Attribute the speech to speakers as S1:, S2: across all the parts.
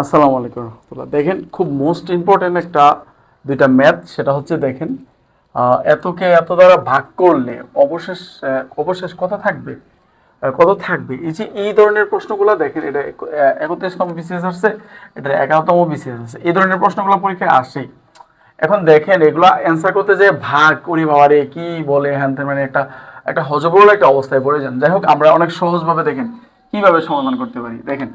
S1: আসসালামু আলাইকুম রহমতুল্লাহ। দেখেন, খুব মোস্ট ইম্পর্টেন্ট একটা দুইটা ম্যাথ সেটা হচ্ছে দেখেন এতকে এত দ্বারা ভাগ করলে অবশেষ অবশেষ কত থাকবে? কত থাকবে? এই যে এই ধরনের প্রশ্নগুলো দেখেন, এটা একত্রিশতম বিসিএস আসছে এটা এগারোতম বিসিএস আছে এই ধরনের প্রশ্নগুলো পরীক্ষায় আসেই। এখন দেখেন, এগুলা অ্যান্সার করতে যে ভাগ করি বাবারে কি বলে হ্যান মানে একটা একটা হজবরল একটা অবস্থায় পড়ে যান। যাই হোক, আমরা অনেক সহজভাবে দেখেন, কীভাবে সমাধান করতে পারি। দেখেন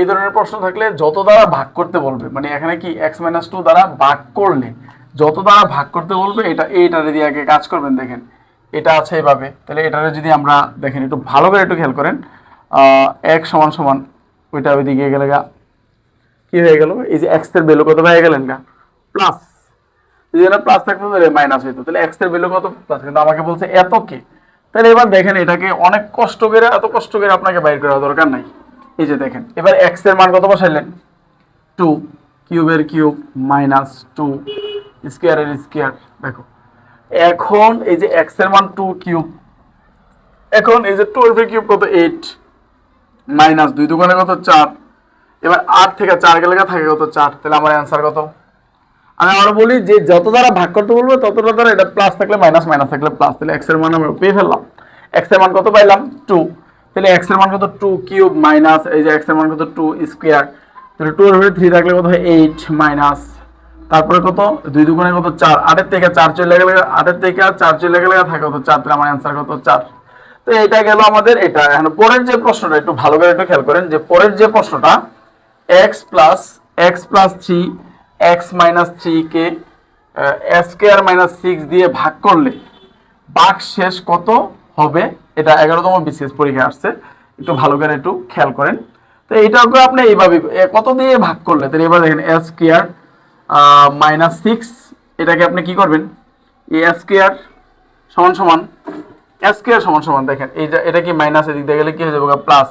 S1: এই ধরনের প্রশ্ন থাকলে যত দ্বারা ভাগ করতে বলবে মানে এখানে কি এক্স মাইনাস টু দ্বারা ভাগ করলে, যত দ্বারা ভাগ করতে বলবে, এটা, এইটারে দিয়ে আগে কাজ করবেন, দেখেন। এটা আছে এইভাবে তাহলে এটারে যদি আমরা দেখেন, একটু ভালো করে একটু খেয়াল করেন। এক সমান সমান, ওইটা ওইদিকে গেলে গা, কি হয়ে গেল? এই যে এক্সের ভ্যালু কত হয়ে গেলেন গা? প্লাস যদি এটা প্লাস থাকতো তাহলে মাইনাস হইতো। তাহলে এক্সের ভ্যালু কত? প্লাস কিন্তু আমাকে বলছে এত কে। তাহলে এবার দেখেন, এটাকে অনেক কষ্ট করে, এত কষ্ট করে আপনাকে বাইর করার দরকার নাই। এই যে দেখেন, এবার এক্সের মান কত বসাইলেন? টু কিউবের কিউব মাইনাস টু স্কোয়ারের স্কোয়ার দেখো। এখন এই যে এক্সের মান টু কিউব এখন এই যে টুয়েলভ এর কিউব কত? এইট মাইনাস দুই দোকানে কত? চার। এবার আট থেকে চার গেলে থাকে কত? চার। তাহলে আমার অ্যান্সার কত? আমি আবার বলি যে যত দ্বারা ভাগ করতে বলব, ততটা দ্বারা এটা প্লাস থাকলে মাইনাস মাইনাস থাকলে প্লাস তাহলে এক্সের মান আমরা পেয়ে ফেললাম। এক্সের মান কত পাইলাম? টু তাহলে এক্সের মান কত? টু কিউব মাইনাস এই যে এক্সের মান কত? টু স্কোয়ার তাহলে টু এর উপরে থ্রি থাকলে কত হয়? এইট মাইনাস তারপরে কত? দুই দুগুণে কত? চার। আটের থেকে চার চলে গেলে, আটের থেকে চার চলে গেলে থাকে কত? চার। তাহলে আমার অ্যান্সার কত? চার। তো এটা গেল আমাদের এটা। এখন পরের যে প্রশ্নটা, একটু ভালো করে একটু খেয়াল করেন যে পরের যে প্রশ্নটা x plus x plus three x minus three কে স্কোয়ার মাইনাস সিক্স দিয়ে ভাগ করলে বাক শেষ কত হবে? এটা এগারোতম বিসিএস পরীক্ষা আসছে। একটু ভালো করে একটু খেয়াল করেন। তো এইটাকে আপনি এইভাবে কত দিয়ে ভাগ করলে? তাহলে এবার দেখেন এস কেয়ার মাইনাস সিক্স, এটাকে আপনি কি করবেন? এ কেয়ার সমান সমান এস কেয়ার সমান সমান দেখেন, এইটা, এটা কি মাইনাস এদিক দিয়ে গেলে কি হয়ে যাবে? প্লাস।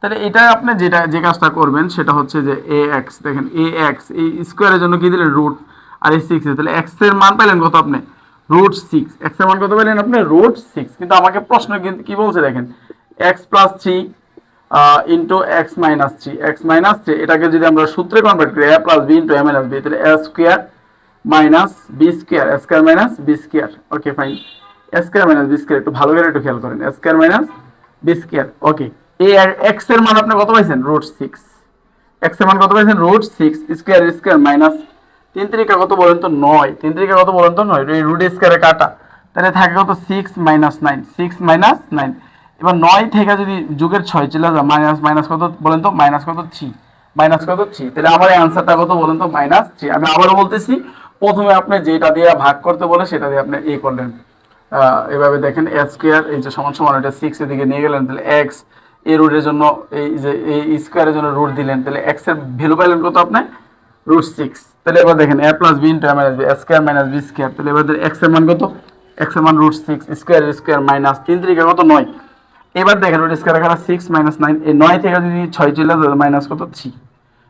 S1: তাহলে এটা আপনি যেটা, যে কাজটা করবেন সেটা হচ্ছে যে এ এক্স, দেখেন, এ এক্স, এই স্কোয়ারের জন্য কি দিলেন? রুট, আর এই সিক্স তাহলে এক্সের মান পাইলেন কত আপনি? Root six. এক্সের মান কত পাইলেন আপনি? Root six. কিন্তু আমাকে প্রশ্ন কিন্তু কি বলছে দেখেন? X plus three into x minus three x minus three এটাকে যদি আমরা সূত্রে কনভার্ট করি a plus b into a minus b তাহলে a square minus b square square minus b square okay fine square minus b square একটু ভালো করে একটু খেয়াল করেন। Square minus b square okay এই এক্সের মান আপনি কত পাইছেন? রুট সিক্স এক্সের মান কত পাইছেন? Root six square square minus তিন তিরিকা কত বলেন তো নয়? তিন তিরিকা কত বলেন তো নয়? রুট স্কোয়ারে কাটা। তাহলে থাকে কত? Six minus nine six minus nine এবার নয় থেকে যদি যুগের ছয় চলে যায় মাইনাস মাইনাস কত বলেন তো? মাইনাস কত? থ্রি মাইনাস কত? থ্রি তাহলে আমার অ্যান্সারটা কত বলেন তো? মাইনাস থ্রি আমি আবারও বলতেছি, প্রথমে আপনি যেটা দিয়ে ভাগ করতে বলে, সেটা দিয়ে আপনি এ করলেন। এভাবে দেখেন এক্স স্কোয়ার এই যে সমান সমান, এটা সিক্স এর দিকে নিয়ে গেলেন, তাহলে এক্স এ রুটের জন্য এই যে, এই স্কোয়ারের জন্য রুট দিলেন, তাহলে এক্সের ভ্যালু পাইলেন কত আপনি? রুট সিক্স তাহলে এবার দেখেন a plus b into a minus b square minus b square তাহলে এবার এক্সের মান কত? এক্সের মান root six square square minus তিন তিরিকা কত নয়। এবার দেখেন রুট স্কোয়ার এখানে সিক্স মাইনাস নাইন এই নয় থেকে যদি ছয় চলে যায় মাইনাস কত? থ্রি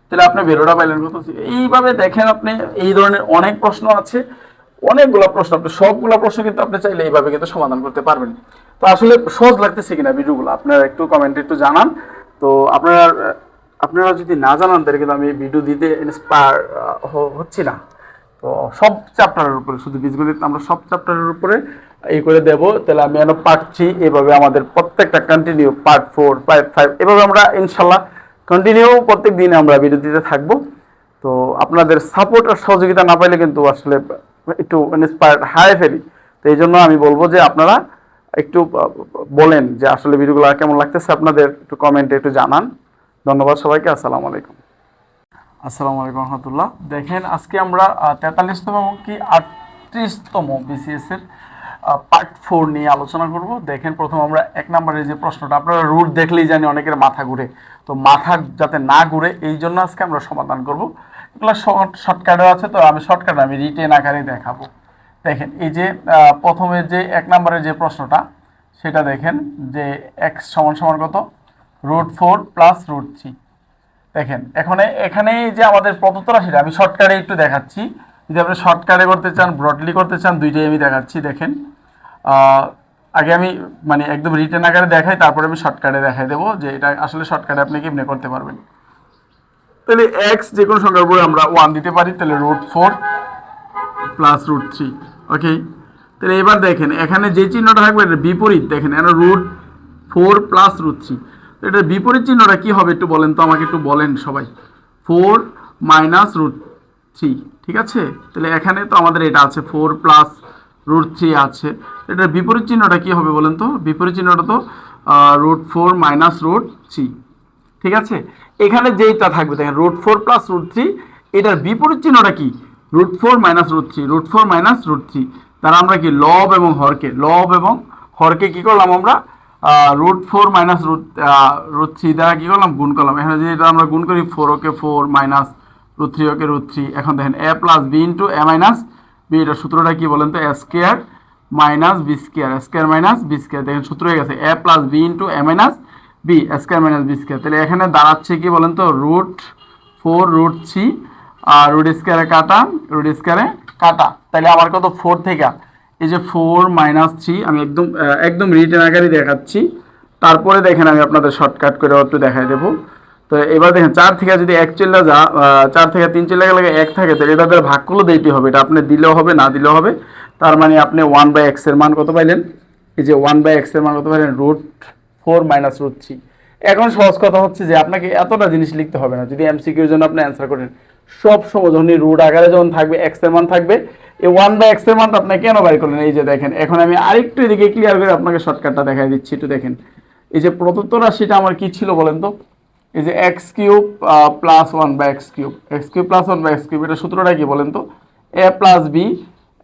S1: তাহলে আপনি বেরোটা পাইলেন কত? এইভাবে দেখেন আপনি, এই ধরনের অনেক প্রশ্ন আছে, অনেকগুলো প্রশ্ন, আপনি সবগুলো প্রশ্ন কিন্তু আপনি চাইলে এইভাবে কিন্তু সমাধান করতে পারবেন। তো আসলে সহজ লাগতেছে কিনা ভিডিওগুলো, আপনারা একটু কমেন্টে একটু জানান। তো আপনারা আপনারা যদি না জানান, তাহলে কিন্তু আমি ভিডিও দিতে ইন্সপায়ার হচ্ছি না। তো সব চ্যাপ্টারের উপরে, শুধু বীজগণিত আমরা সব চ্যাপ্টারের উপরে এই করে দেব। তাহলে আমি যেন পার্ট থ্রি এভাবে আমাদের প্রত্যেকটা continue part four part five এভাবে আমরা ইনশাল্লাহ কন্টিনিউ প্রত্যেক দিনে আমরা ভিডিও দিতে থাকব। তো আপনাদের সাপোর্ট আর সহযোগিতা না পাইলে কিন্তু আসলে একটু ইন্সপায়ার হারিয়ে ফেলি। তো এই জন্য আমি বলব যে আপনারা একটু বলেন যে আসলে ভিডিওগুলো কেমন লাগতেছে। আপনাদের একটু কমেন্টে একটু জানান। ধন্যবাদ সবাইকে, আসসালামু আলাইকুম। আসসালামু আলাইকুম রহমতুল্লাহ। দেখেন, আজকে আমরা তেতাল্লিশতম এবং কি আটত্রিশতম বিসিএস এর পার্ট ফোর নিয়ে আলোচনা করব। দেখেন, প্রথম আমরা এক নম্বরের যে প্রশ্নটা, আপনারা রুট দেখলেই জানি অনেকের মাথা ঘুরে। তো মাথা যাতে না ঘুরে, এই জন্য আজকে আমরা সমাধান করব। এগুলো শর্টকাটও আছে, তো আমি শর্টকাট আমি রিটেন আকারে দেখাবো। দেখেন, এই যে প্রথমে যে এক নম্বরের যে প্রশ্নটা, সেটা দেখেন যে এক্স সমান সমান কত? Root four plus root three দেখেন, এখানে এখানে যে আমাদের প্রদত্ত রাশিটা আমি শর্টকাটে একটু দেখাচ্ছি। যদি আপনি শর্টকাটে করতে চান ব্রডলি করতে চান, দুইটাই আমি দেখাচ্ছি, দেখেন। আগে আমি মানে একদম রিটার্ন আকারে দেখাই, তারপরে আমি শর্টকাটে দেখাই দেবো যে এটা আসলে শর্টকাটে আপনি কেমনে করতে পারবেন। তাহলে এক্স যে কোনো সংখ্যার উপরে আমরা ওয়ান দিতে পারি, তাহলে root four plus root three okay তাহলে এবার দেখেন, এখানে যে চিহ্নটা থাকবে বিপরীত, দেখেন, এখানে root four plus root three এটার বিপরীত চিহ্নটা কি হবে একটু বলেন তো, আমাকে একটু বলেন সবাই। ফোর মাইনাস রুট থ্রি ঠিক আছে? তাহলে এখানে তো আমাদের এটা আছে ফোর প্লাস রুট থ্রি আছে। এটার বিপরীত চিহ্নটা কি হবে বলেন তো? বিপরীত চিহ্নটা তো root four minus root three ঠিক আছে? এখানে যেইটা থাকবে, দেখেন root four plus root three এটার বিপরীত চিহ্নটা কি? Root four minus root three root four minus root three তারা আমরা কি, লব এবং হরকে, লব এবং হরকে কি করলাম আমরা? Root four minus root root three দ্বারা কি করলাম? গুণ করলাম। এখানে যদি এটা আমরা গুণ করি four okay four minus root three okay root three এখন দেখেন a plus b into a minus b এটা সূত্রটা কী বলেন তো? Square minus b square square minus b square দেখেন, সূত্র হয়ে গেছে a plus b into a minus b square minus b square তাহলে এখানে দাঁড়াচ্ছে কি বলেন তো? রুট ফোর রুট থ্রি আর রুট স্কোয়ারে কাটা রুট স্কোয়ারে কাটা। তাহলে আমার কত? ফোর থেকে। এই যে ফোর মাইনাস থ্রি আমি একদম একদম রিটেন আকারই দেখাচ্ছি। তারপরে দেখেন আমি আপনাদের শর্টকাট করে একটু দেখাই দেবো। তো এবার দেখেন, চার থেকে যদি এক চলে যা চার থেকে তিন চলে গেলে এক থাকে তাহলে তাদের ভাগগুলো দিতে হবে। এটা আপনি দিলেও হবে, না দিলেও হবে। তার মানে আপনি ওয়ান বাই এক্সের মান কত পাইলেন? এই যে ওয়ান বাই এক্সের মান কত পাইলেন? Root four minus root three এখন সহজ কথা হচ্ছে যে আপনাকে এতটা জিনিস লিখতে হবে না। যদি এমসিকিউর জন্য আপনি অ্যান্সার করেন সব সময় যখন রুট আকারে যখন থাকবে এক্সের মান থাকবে, এই ওয়ান বাই এক্সের মানটা আপনি কেন বাই করলেন? এই যে দেখেন, এখন আমি আরেকটু এদিকে ক্লিয়ার করে আপনাকে শর্টকাটটা দেখাই দিচ্ছি, একটু দেখেন। এই যে প্রদত্ত রাশিটা আমার কি ছিল বলেন তো? এই যে x cube plus one by x cube x cube plus one by x cube এটা সূত্রটা কি বলেন তো? A plus b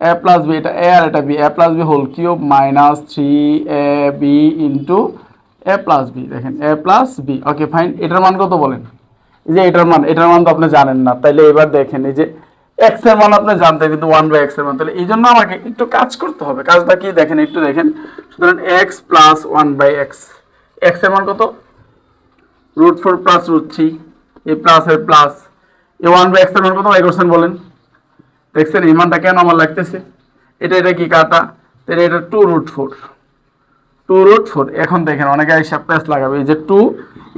S1: a plus b এটা এ আর এটা b a plus b whole cube minus three a b into a plus b দেখেন। A plus b okay fine এটার মান কত বলেন? যে এটার মান এটার মান তো আপনি জানেন না। তাইলে এবার দেখেন, এই যে এক্সের মান আপনি জানতেন, কিন্তু ওয়ান বাই এক্সের মান। তাহলে এই জন্য আমাকে একটু কাজ করতে হবে। কাজটা কি দেখেন, একটু দেখেন। সুতরাং x plus one by x এক্সের মান কত? Root four plus root three a plus এর প্লাস এ ওয়ান বাই এক্সের মান কত? বাই করছেন বলেন। দেখছেন, এই মানটা কেন আমার লাগতেছে? এটা এটা কি কাটা? তাহলে এটা two root four two root four এখন দেখেন, অনেকে হিসাব প্যাস লাগাবে। এই যে টু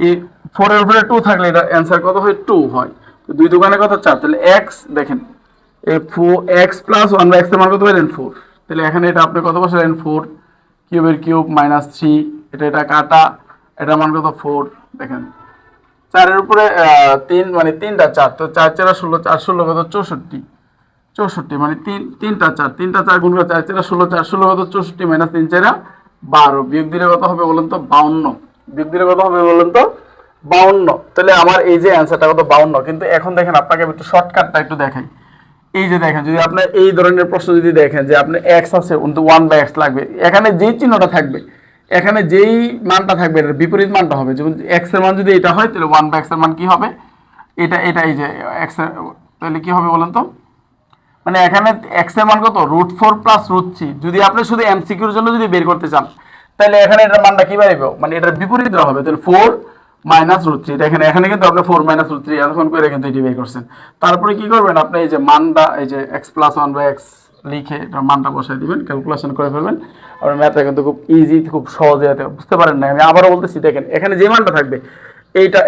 S1: এই ফোরের উপরে টু থাকলে এটা অ্যান্সার কত হয়? টু হয়। দুই দোকানে কত চার। তাহলে এক্স দেখেন four x plus one by এক্সের মান কত পেলেন ফোর তাহলে এখানে এটা আপনি কত বসালেন? ফোর কিউবের কিউব মাইনাস থ্রি এটা এটা কাটা। এটা মান কত? ফোর দেখেন, চারের উপরে তিন মানে তিনটা চার। তো চার চার ষোলো চার ষোলো কত? চৌষট্টি। চৌষট্টি মানে তিন, তিনটা চার। তিনটা চার গুণ চার চার ষোলো চার ষোলো কত? চৌষট্টি মাইনাস তিন চারা বারো। বিয়োগ দিলে কত হবে বলুন তো? বাউন্ন। বিয়োগ দিলে কত হবে বলুন তো? বাউন্ন। তাহলে আমার এই যে অ্যান্সারটা কত? বাউন্ন। কিন্তু এখন দেখেন, আপনাকে আমি একটু শর্টকাটটা একটু দেখাই। এই যে দেখেন, যদি আপনার এই ধরনের প্রশ্ন যদি দেখেন যে আপনি এক্স আছে, কিন্তু ওয়ান বাই এক্স লাগবে, এখানে যেই চিহ্নটা থাকবে, এখানে যেই মানটা থাকবে, এটার বিপরীত মানটা হবে। যেমন এক্সের মান যদি এটা হয়, তাহলে ওয়ান বাই এক্সের মান কি হবে? এটা এটা এই যে এক্সের, তাহলে কি হবে বলেন তো? মানে এখানে এক্সের মান কত? Root four plus root three যদি আপনি শুধু এমসিকিউর জন্য যদি বের করতে চান, তাহলে এখানে এটার মানটা কি বাড়বে? মানে এটার বিপরীত হবে। তাহলে ফোর মাইনাস রুট থ্রি। দেখেন, এখানে কিন্তু আপনি ফোর মাইনাস রুট থ্রি এতক্ষণ করে কিন্তু এটি বের করছেন। তারপরে কি করবেন আপনি এই যে মানটা, এই যে x plus one by x লিখে মানটা বসাই দিবেন ক্যালকুলেশন করে ফেলবেন। আর ম্যাথটা কিন্তু খুব ইজি খুব সহজে বুঝতে পারেন না আমি আবারও বলতেছি, দেখেন, এখানে যে মানটা থাকবে, এইটা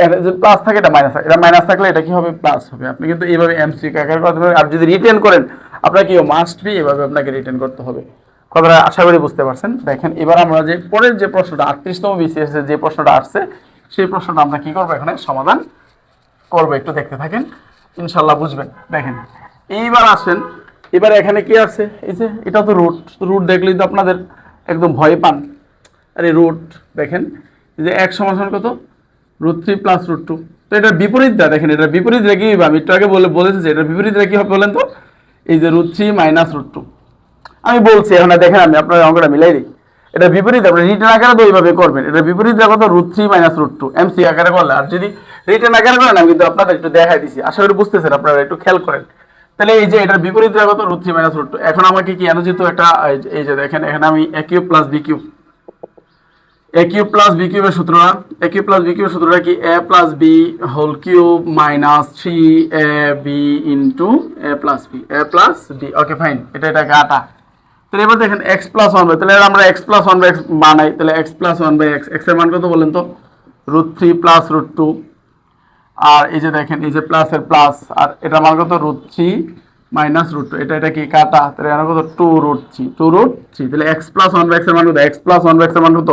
S1: প্লাস থাকে এটা মাইনাস থাকে। এটা মাইনাস থাকলে এটা কি হবে? প্লাস হবে। আপনি কিন্তু এইভাবে এমসি কাকার করতে পারেন আর যদি রিটেন করেন আপনার কি মাস্ট বি এভাবে আপনাকে রিটার্ন করতে হবে। কথাটা আশা করি বুঝতে পারছেন। দেখেন, এবার আমরা যে পরের যে প্রশ্নটা, আটত্রিশতম বিসিএস যে প্রশ্নটা আসছে সেই প্রশ্নটা আমরা কি করব এখানে? সমাধান করব, একটু দেখতে থাকেন। ইনশাল্লাহ বুঝবেন। দেখেন, এইবার আসেন, এবার এখানে কি আছে? এই যে, এটা তো রুট রুট দেখলেই তো আপনাদের একদম ভয় পান। আরে রুট দেখেন, এই যে এক সমাধান কত? Root three plus root two তো এটার বিপরীতটা দেখেন, এটার বিপরীতটা কি হবে? আমি একটু আগে বলে বলেছি যে, এটার বিপরীতটা কি হবে বলেন তো? এই যে root three minus root two আমি বলছি, এখন দেখেন আমি আপনার অঙ্কটা মিলাই দিই। এটা বিপরীত, আপনি রিটার্ন আকারে তো এইভাবে করবেন। এটা বিপরীত কত root three minus root two MC আকারে করলে। আর যদি রিটার্ন আকারে করেন, আমি কিন্তু আপনাদের একটু দেখাই দিছি। আশা করি বুঝতেছেন, আপনারা একটু খেয়াল করেন। তাহলে এই যে এটার বিপরীত কত root three minus root two এখন আমাকে কি অনুচিত একটা, এই যে- দেখেন, এখানে আমি a cube plus b cube a cube plus b কিউবের সূত্রটা এ কিউব প্লাস বি কিউবের সূত্রটা কি? A plus b whole cube minus three a b into a plus b a plus b okay fine এটা এটাকে আটা তাহলে এবার দেখেন এক্স প্লাস ওয়ান বাই তাহলে আমরা x plus one by x বানাই, তাহলে x plus one by x এক্সের মান কত বলেন তো? Root three plus root two আর এই যে দেখেন, এই যে প্লাসের প্লাস আর এটা মান কত? Root three minus root two এটা এটা কি কাটা? তাহলে এখানে কত? Two root three two root three তাহলে এক্স প্লাস ওয়ান বাই এক্সের মান কত? এক্স প্লাস ওয়ান বাই এক্সের মান কত?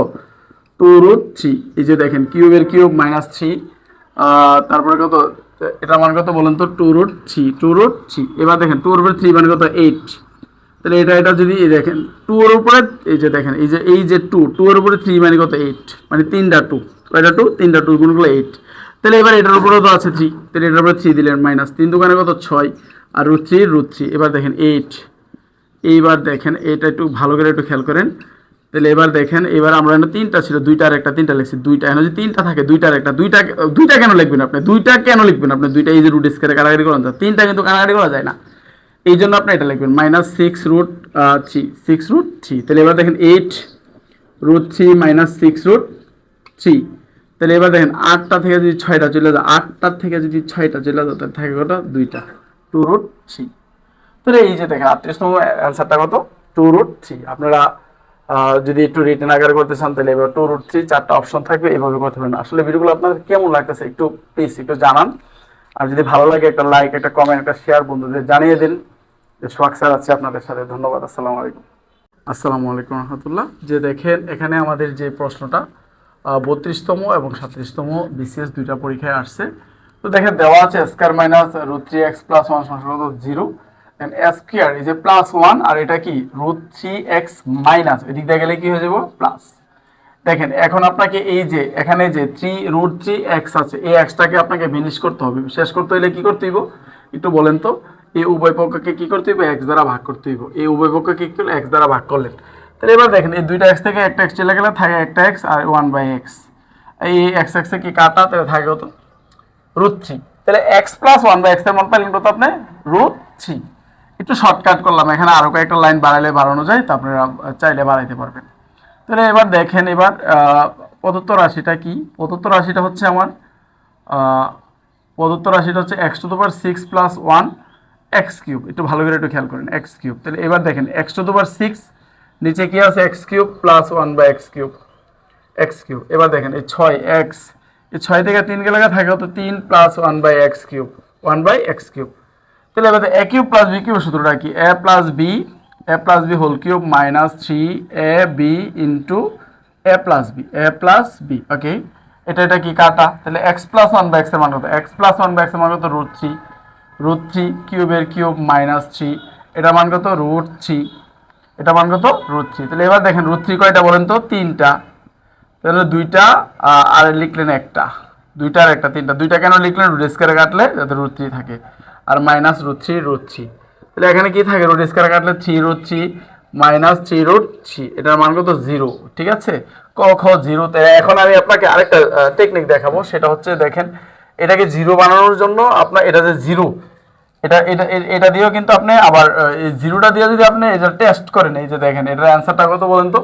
S1: টু রুট থ্রি এই যে দেখেন কিউবের কিউব মাইনাস থ্রি তারপরে কত? এটা মান কত বলেন তো? Two root three two root three এবার দেখেন টু রুট থ্রি মানে কত? এইট তাহলে এটা এটা যদি দেখেন টু এর উপরে এই যে দেখেন, এই যে এই যে টু টু এর উপরে থ্রি মানে কত? এইট মানে তিনটা টু কয়টা টু তিনটা টু গুণগুলো এইট তাহলে এবার এটার উপরেও তো আছে থ্রি তাহলে এটার উপরে থ্রি দিলেন মাইনাস তিন দোকানে কত? ছয়। আর রুট থ্রি রুট থ্রি এবার দেখেন এইট এইবার দেখেন এটা একটু ভালো করে একটু খেয়াল করেন। তাহলে এবার দেখেন, এবার আমরা এখানে তিনটা ছিল দুইটা আর একটা, তিনটা লিখছি, দুইটা। এখানে যদি তিনটা থাকে দুইটা আর একটা, দুইটা দুইটা কেন লিখবেন আপনি? দুইটা কেন লিখবেন আপনি? দুইটা এই যে রুট স্কোয়ারে কাটাকাটি করেন তিনটা কিন্তু কাটাকাটি করা যায় না। এই জন্য আপনি এটা লিখবেন minus six root three six root three তাহলে এবার দেখেন eight root three minus six root three তাহলে এবার দেখেন আটটা থেকে যদি ছয়টা চলে যায় আটটার থেকে যদি ছয়টা চলে যায়, তাহলে থাকে কত? দুইটা। টু রুট থ্রি তাহলে এই যে দেখেন আটত্রিশতম অ্যান্সারটা কত? টু রুট থ্রি আপনারা যদি একটু রিটেন আকারে করতে চান, তাহলে এবার টু রুট থ্রি চারটা অপশন থাকবে, এভাবে করতে পারেন। আসলে ভিডিওগুলো আপনাদের কেমন লাগতেছে একটু প্লিজ একটু জানান। আর যদি ভালো লাগে, একটা লাইক একটা কমেন্ট একটা শেয়ার বন্ধুদের জানিয়ে দিন। সোহাগ স্যার আছে আপনাদের সাথে। ধন্যবাদ, আসসালামু আলাইকুম। আসসালামু আলাইকুম রহমতুল্লাহ। যে দেখেন, এখানে আমাদের যে প্রশ্নটা বত্রিশতম এবং সাতত্রিশতম বিসিএস দুইটা পরীক্ষায় আসছে। তো দেখেন, দেওয়া আছে square minus root three x plus one সংখ্যা জিরো স্কোয়ার এই যে প্লাস ওয়ান আর এটা কি? রুট থ্রি এক্স মাইনাস এদিক দিয়ে গেলে কি হয়ে যাব? প্লাস দেখেন, এখন আপনাকে এই যে, এখানে যে থ্রি রুট থ্রি এক্স আছে, এই এক্সটাকে আপনাকে ফিনিশ করতে হবে। শেষ করতে হলে কি করতে হইব? একটু বলেন তো। এই উভয় পক্ষকে কি করতে হইব? এক্স দ্বারা ভাগ করতে হইব। এই উভয় পক্ষকে কি এক্স দ্বারা ভাগ করলেন। তাহলে এবার দেখেন, এই দুইটা এক্স থেকে একটা এক্স চলে গেলে, থাকে একটা এক্স আর ওয়ান বাই এক্স এই এক্স এক্সে কি কাটা? তাহলে থাকে কত? রুট থ্রি তাহলে এক্স প্লাস ওয়ান বাই এক্সের মান পাইলেন কত আপনি? রুট থ্রি একটু শর্টকাট করলাম, এখানে আরও কয়েকটা লাইন বাড়ালে বাড়ানো যায়, তা আপনারা চাইলে বাড়াইতে পারবেন। তাহলে এবার দেখেন, এবার প্রদত্ত রাশিটা কি? প্রদত্ত রাশিটা হচ্ছে আমার প্রদত্ত রাশিটা হচ্ছে x to power six plus one x cube একটু ভালো করে একটু খেয়াল করেন এক্স কিউব তাহলে এবার দেখেন এক্স টু পাওয়ার সিক্স নিচে কি আছে? X cube plus one by x cube x cube এবার দেখেন, এই ছয় এক্স এই ছয় থেকে তিন গেলে থাকে হতো তিন plus one by x cube one by x cube তাহলে এবার a cube plus b cube সূত্রটা কি? A plus b a plus b whole cube minus three a b into a plus b a plus b okay এটা এটা কি কাটা? তাহলে x plus one by এক্সের মান কত? এক্স প্লাস ওয়ান বাই এক্সের মান কত? রুট থ্রি রুট থ্রি কিউবের কিউব মাইনাস থ্রি এটা মান কত? রুট থ্রি এটা মান কত? রুট থ্রি তাহলে এবার দেখেন রুট থ্রি কয়টা বলেন তো? তিনটা। তাহলে দুইটা আর লিখলেন একটা। দুইটা আর একটা, তিনটা। দুইটা কেন লিখলেন? রুট স্কোয়ারে কাটলে যাতে রুট থ্রি থাকে। আর minus root three root three তাহলে এখানে কি থাকে? রুট স্কোয়ারে কাটলে three root three minus three root three এটার মান কত? জিরো ঠিক আছে? ক, খ জিরো এখন আমি আপনাকে আরেকটা টেকনিক দেখাবো। সেটা হচ্ছে, দেখেন এটাকে জিরো বানানোর জন্য আপনার এটা যে জিরো এটা এটা এটা দিয়েও কিন্তু আপনি আবার এই জিরোটা দিয়ে যদি আপনি এটা টেস্ট করেন, এই যে দেখেন, এটার অ্যান্সারটা কত বলেন তো?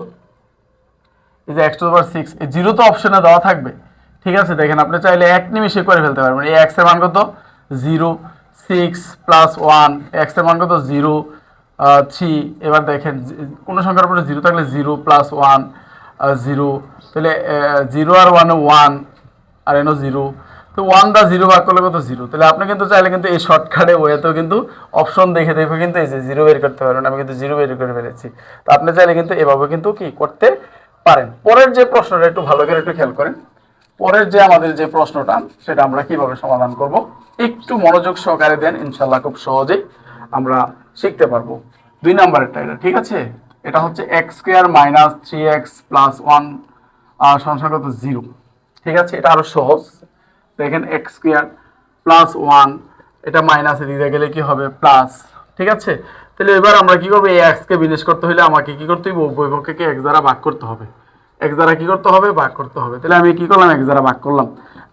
S1: এই যে এক্স পাওয়ার সিক্স এই জিরো তো অপশনে দেওয়া থাকবে। ঠিক আছে, দেখেন, আপনি চাইলে এক নিমিষে করে ফেলতে পারবেন। এই এক্সের মান কত? জিরো সিক্স প্লাস ওয়ান এক্সের মান কত? জিরো থ্রি এবার দেখেন কোনো সংখ্যার উপরে জিরো থাকলে জিরো প্লাস ওয়ান জিরো তাহলে জিরো আর ওয়ান ওয়ান আর এনো জিরো তো ওয়ান দা জিরো ভাগ করলে কত জিরো তাহলে আপনি কিন্তু চাইলে কিন্তু এই শর্টকাটে ওয়েতেও কিন্তু অপশন দেখে দেখে কিন্তু এই যে জিরো বের করতে পারবেন, আমি কিন্তু জিরো বের করে ফেলেছি। তো আপনি চাইলে কিন্তু এভাবে কিন্তু কি করতে পারেন। পরের যে প্রশ্নটা একটু ভালো করে একটু খেয়াল করেন। পরের যে আমাদের যে প্রশ্নটা, সেটা আমরা কীভাবে সমাধান করব, একটু মনোযোগ সহকারে দেন ইনশাল্লাহ খুব সহজেই আমরা শিখতে পারব। দুই নাম্বারেরটা এটা, ঠিক আছে? এটা হচ্ছে x square minus three x plus one সংখ্যাগত জিরো ঠিক আছে? এটা আরও সহজ। দেখেন এক্স স্কোয়ার প্লাস ওয়ান এটা মাইনাসে দিতে গেলে কি হবে? প্লাস ঠিক আছে? তাহলে এবার আমরা কি করব? এই এক্সকে বিনেশ করতে হলে আমাকে কি করতে হবে উভয় পক্ষকে এক্স দ্বারা ভাগ করতে হবে। এক্স দ্বারা কি করতে হবে? ভাগ করতে হবে। তাহলে আমি কি করলাম? এক্স দ্বারা ভাগ করলাম।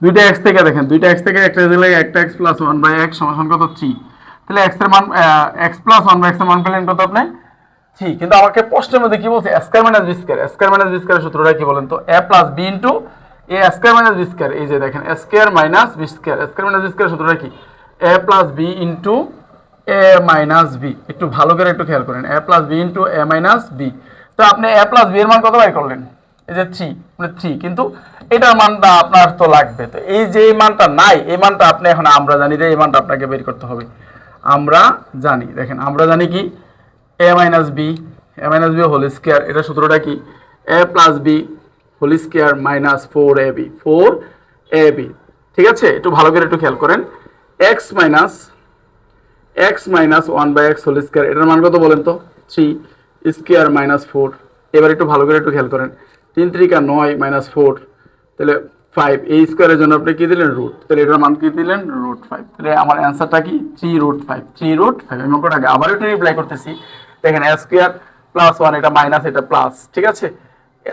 S1: দুইটা এক্স থেকে দেখেন, দুইটা এক্স থেকে একটা দিলে একটা x plus one by x সমান কত? থ্রি তাহলে এক্সের মান এক্স প্লাস ওয়ান বাই এক্সের মান পেলেন কত আপনি? থ্রি কিন্তু আমাকে প্রশ্নের মধ্যে কি বলছে? Square minus b square square minus b square সূত্রটা কি বলেন তো? A plus b into a square minus b square এই যে দেখেন square minus b square square minus b square সূত্রটা কি? A plus b into a minus b একটু ভালো করে একটু খেয়াল করেন a plus b into a minus b তো আপনি এ প্লাস বি এর মান কত বাই করলেন? এই যে থ্রি মানে থ্রি কিন্তু এটার মানটা আপনার তো লাগবে। তো এই যে মানটা নাই, এই মানটা আপনি এখন আমরা জানি যে এই মানটা আপনাকে বের করতে হবে। আমরা জানি, দেখেন, আমরা জানি কি? A minus b a minus b whole square এটা সূত্রটা কি? A plus b whole square minus four a b four a b ঠিক আছে? একটু ভালো করে একটু খেয়াল করেন। X minus x minus one by x whole square এটার মান কত বলেন তো? থ্রি স্কোয়ার মাইনাস ফোর এবার একটু ভালো করে একটু খেয়াল করেন। তিন ত্রিকা নয় মাইনাস ফোর তাহলে ফাইভ এই স্কোয়ারের জন্য আপনি কি দিলেন? রুট তাহলে এটার মান কি দিলেন? রুট ফাইভ তাহলে আমার অ্যান্সারটা কি? Three root five three root five আমি আবার একটু রিপ্লাই করতেছি। দেখেন স্কোয়ার প্লাস ওয়ান এটা মাইনাস এটা প্লাস ঠিক আছে?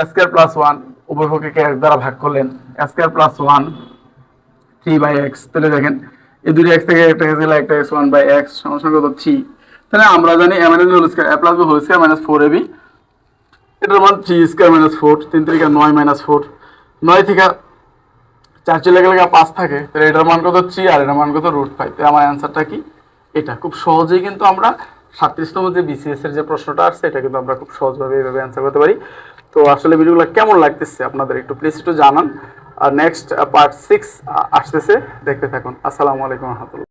S1: স্কোয়ার প্লাস ওয়ান উভয়পক্ষকে এক দ্বারা ভাগ করলেন? A square plus one, three by x. তাহলে দেখেন, এই দুটো এক্স থেকে একটা গেছিল একটা এক্স ওয়ান বাই এক্স সমস্যা কত? থ্রি। তাহলে আমরা জানি a minus whole square a plus b whole square minus four AB এটার মান থ্রি স্কোয়ার মাইনাস ফোর তিন থেকে নয় মাইনাস ফোর নয় থেকে চার চলে গেলে পাঁচ থাকে। তাহলে এটার মান কত? থ্রি, আর এটার মান কত? রুট ফাইভ তাহলে আমার অ্যান্সারটা কি? এটা। খুব সহজেই কিন্তু আমরা সাতত্রিশতম যে বিসিএস এর যে প্রশ্নটা আসছে, এটা কিন্তু আমরা খুব সহজভাবে এইভাবে অ্যান্সার করতে পারি। তো আসলে ভিডিওগুলো কেমন লাগতেছে আপনাদের একটু প্লিজ একটু জানান। আর নেক্সট পার্ট সিক্স আসতেছে, দেখতে থাকুন। আসসালামু আলাইকুম রহমতুল্লাহ।